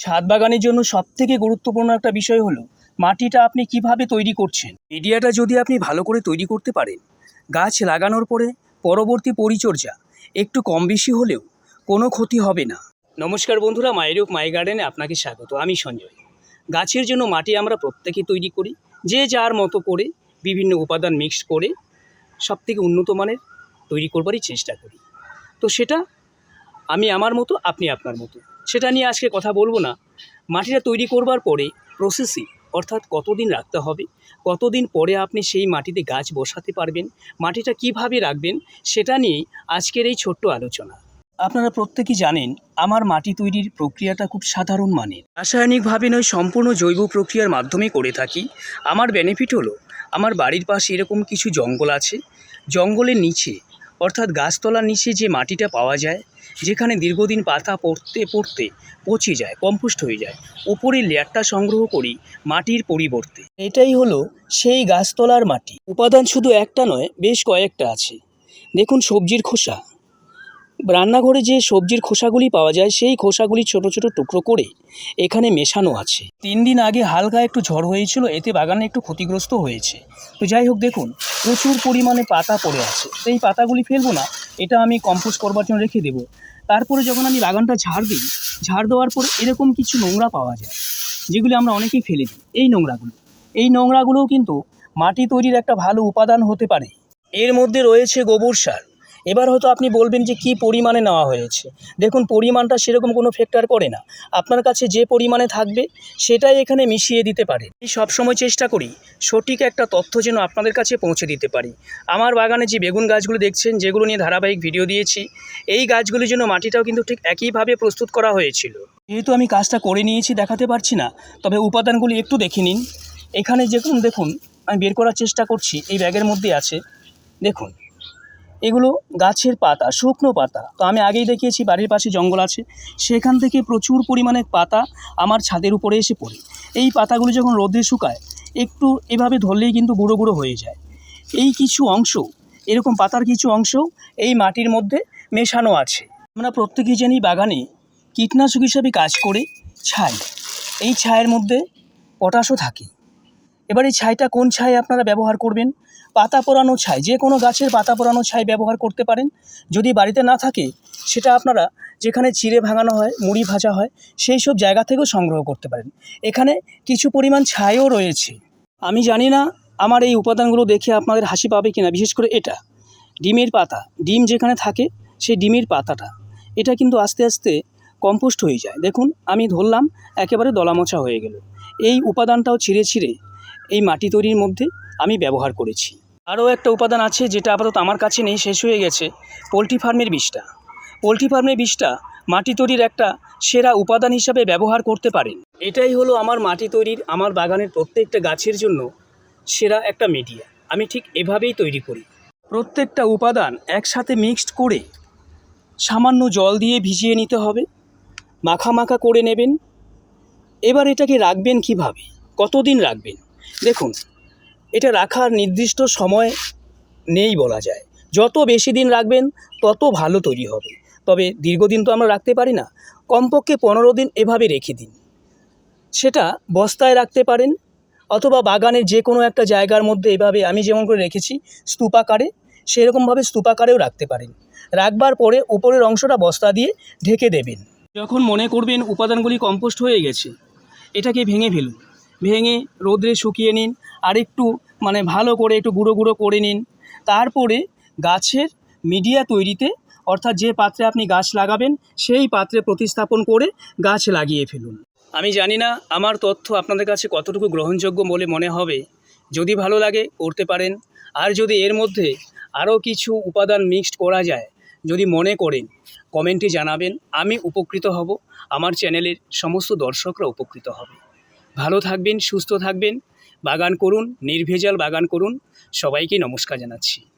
ছাদ বাগানের জন্য সবথেকে গুরুত্বপূর্ণ একটা বিষয় হলো, মাটিটা আপনি কীভাবে তৈরি করছেন? মিডিয়াটা যদি আপনি ভালো করে তৈরি করতে পারেন, গাছ লাগানোর পরে পরবর্তী পরিচর্যা একটু কম বেশি হলেও কোনো ক্ষতি হবে না। নমস্কার বন্ধুরা মায়েরূপ মাই গার্ডেনে আপনাকে স্বাগত, আমি সঞ্জয়। গাছের জন্য মাটি আমরা প্রত্যেকে তৈরি করি, যে যার মতো করে বিভিন্ন উপাদান মিক্স করে সবথেকে উন্নত মানের তৈরি করবারই চেষ্টা করি। তো সেটা আমি আমার মতো, আপনি আপনার মতো। সেটা নিয়ে আজকে কথা বলব না। মাটিটা তৈরি করবার পরে প্রসেসিং অর্থাৎ কতদিন রাখতে হবে, কতদিন পরে আপনি সেই মাটিতে গাছ বসাতে পারবেন, মাটিটা কীভাবে রাখবেন, সেটা নিয়েই আজকের এই ছোট্ট আলোচনা। আপনারা প্রত্যেকেই জানেন, আমার মাটি তৈরির প্রক্রিয়াটা খুব সাধারণ মানের। রাসায়নিকভাবে নয়, সম্পূর্ণ জৈব প্রক্রিয়ার মাধ্যমে করে থাকি। আমার বেনিফিট হলো, আমার বাড়ির পাশে এরকম কিছু জঙ্গল আছে। জঙ্গলের নিচে, অর্থাৎ গাছতলার নিচে যে মাটিটা পাওয়া যায় যেখানে দীর্ঘদিন পাতা পড়তে পড়তে পচে যায় কম্পোস্ট হয়ে যায়। উপরের লেয়ারটা সংগ্রহ করি মাটির পরিবর্তে। এটাই হলো সেই গাছতলার মাটি। উপাদান শুধু একটা নয়, বেশ কয়েকটা আছে। দেখুন সবজির খোসা। রান্নাঘরে যে সবজির খোসাগুলি পাওয়া যায়, সেই খোসাগুলি ছোট ছোট টুকরো করে এখানে মেশানো আছে। তিন দিন আগে হালকা একটু ঝড় হয়েছিল, এতে বাগানে একটু ক্ষতিগ্রস্ত হয়েছে। তো যাই হোক, দেখুন, প্রচুর পরিমাণে পাতা পড়ে আছে। সেই পাতাগুলি ফেলব না এটা আমি কম্পোস্ট করবার জন্য রেখে দেবো। তারপরে যখন আমি বাগানটা ঝাড় দিই, ঝাড় দেওয়ার পর এরকম কিছু নোংরা পাওয়া যায়, যেগুলি আমরা অনেকেই ফেলে দিই। এই নোংরাগুলো। এই নোংরাগুলোও কিন্তু মাটি তৈরির একটা ভালো উপাদান হতে পারে। এর মধ্যে রয়েছে গোবর সার। এবার হয়তো আপনি বলবেন যে কী পরিমাণে নেওয়া হয়েছে। দেখুন, পরিমাণটা সেরকম কোনো ফ্যাক্টর করে না। আপনার কাছে যে পরিমাণে থাকবে, সেটাই এখানে মিশিয়ে দিতে পারে। আমি সবসময় চেষ্টা করি সঠিক একটা তথ্য যেন আপনাদের কাছে পৌঁছে দিতে পারি। আমার বাগানে যে বেগুন গাছগুলো দেখছেন, যেগুলো নিয়ে ধারাবাহিক ভিডিও দিয়েছি, এই গাছগুলির জন্য মাটিটাও কিন্তু ঠিক একইভাবে প্রস্তুত করা হয়েছিল। যেহেতু আমি কাজটা করে নিয়েছি, দেখাতে পারছি না, তবে উপাদানগুলি একটু দেখে নিন। এখানে যেরকম দেখুন, আমি বের করার চেষ্টা করছি, এই ব্যাগের মধ্যে আছে। দেখুন এগুলো গাছের পাতা, শুকনো পাতা। তো আমি আগেই দেখিয়েছি, বাড়ির পাশে জঙ্গল আছে। সেখান থেকে প্রচুর পরিমাণে পাতা আমার ছাদের উপরে এসে পড়ে। এই পাতাগুলো যখন রোদে শুকায়, একটু এভাবে ধরলেই কিন্তু গুঁড়ো গুঁড়ো হয়ে যায়। এই কিছু অংশ, এরকম পাতার কিছু অংশ এই মাটির মধ্যে মেশানো আছে। আমরা প্রত্যেকেই জানি বাগানে কীটনাশক হিসাবে কাজ করে ছাই। এই ছায়ের মধ্যে পটাশও থাকে। এবার এই ছাইটা কোন ছাই আপনারা ব্যবহার করবেন? পাতা পোড়ানো ছাই, যে কোনো গাছের পাতা পোড়ানো ছাই ব্যবহার করতে পারেন। যদি বাড়িতে না থাকে, সেটা আপনারা যেখানে চিড়ে ভাঙানো হয়, মুড়ি ভাজা হয়, সেই সব জায়গা থেকেও সংগ্রহ করতে পারেন। এখানে কিছু পরিমাণ ছাইও রয়েছে। আমি জানি না আমার এই উপাদানগুলো দেখে আপনাদের হাসি পাবে কিনা, বিশেষ করে এটা। ডিমের পাতা, ডিম যেখানে থাকে, সেই ডিমের পাতাটা। এটা কিন্তু আস্তে আস্তে কম্পোস্ট হয়ে যায়। দেখুন, আমি ধরলাম, একেবারে দলামোচা হয়ে গেল। এই উপাদানটাও ছিঁড়ে ছিঁড়ে এই মাটি তৈরির মধ্যে আমি ব্যবহার করেছি। আরও একটা উপাদান আছে যেটা আপাতত আমার কাছে নেই, শেষ হয়ে গেছে, পোলট্রি ফার্মের বিষটা। পোলট্রি ফার্মের বিষটা মাটি তৈরির একটা সেরা উপাদান হিসাবে ব্যবহার করতে পারেন। এটাই হলো আমার মাটি তৈরির, আমার বাগানের প্রত্যেকটা গাছের জন্য সেরা একটা মিডিয়া আমি ঠিক এভাবেই তৈরি করি। প্রত্যেকটা উপাদান একসাথে মিক্সড করে সামান্য জল দিয়ে ভিজিয়ে নিতে হবে। মাখা মাখা করে নেবেন। এবার এটাকে রাখবেন কীভাবে? কতদিন রাখবেন? দেখুন, এটা রাখার নির্দিষ্ট সময় নেই বলা যায়। যত বেশি দিন রাখবেন, তত ভালো তৈরি হবে। তবে দীর্ঘদিন তো আমরা রাখতে পারি না। কমপক্ষে পনেরো দিন এভাবে রেখে দিন। সেটা বস্তায় রাখতে পারেন, অথবা বাগানের যে কোনো একটা জায়গার মধ্যে এভাবে আমি যেমন করে রেখেছি স্তূপাকারে সেরকমভাবে স্তূপাকারেও রাখতে পারেন। রাখবার পরে উপরের অংশটা বস্তা দিয়ে ঢেকে দেবেন। যখন মনে করবেন উপাদানগুলি কম্পোস্ট হয়ে গেছে, এটাকে ভেঙে ফেলুন। ভেঙে রোদ্রে শুকিয়ে নিন, আর একটু মানে ভালো করে একটু গুঁড়ো গুঁড়ো করে নিন। তারপরে গাছের মিডিয়া তৈরিতে, অর্থাৎ যে পাত্রে আপনি গাছ লাগাবেন, সেই পাত্রে প্রতিস্থাপন করে গাছ লাগিয়ে ফেলুন। আমি জানি না আমার তথ্য আপনাদের কাছে কতটুকু গ্রহণযোগ্য বলে মনে হবে। যদি ভালো লাগে, করতে পারেন। আর যদি এর মধ্যে আরও কিছু উপাদান মিক্সড করা যায়, যদি মনে করেন, কমেন্টে জানাবেন। আমি উপকৃত হব। আমার চ্যানেলের সমস্ত দর্শকরা উপকৃত হবে। ভালো থাকবেন সুস্থ থাকবেন। বাগান করুন নির্ভেজাল বাগান করুন। সবাইকে নমস্কার জানাচ্ছি।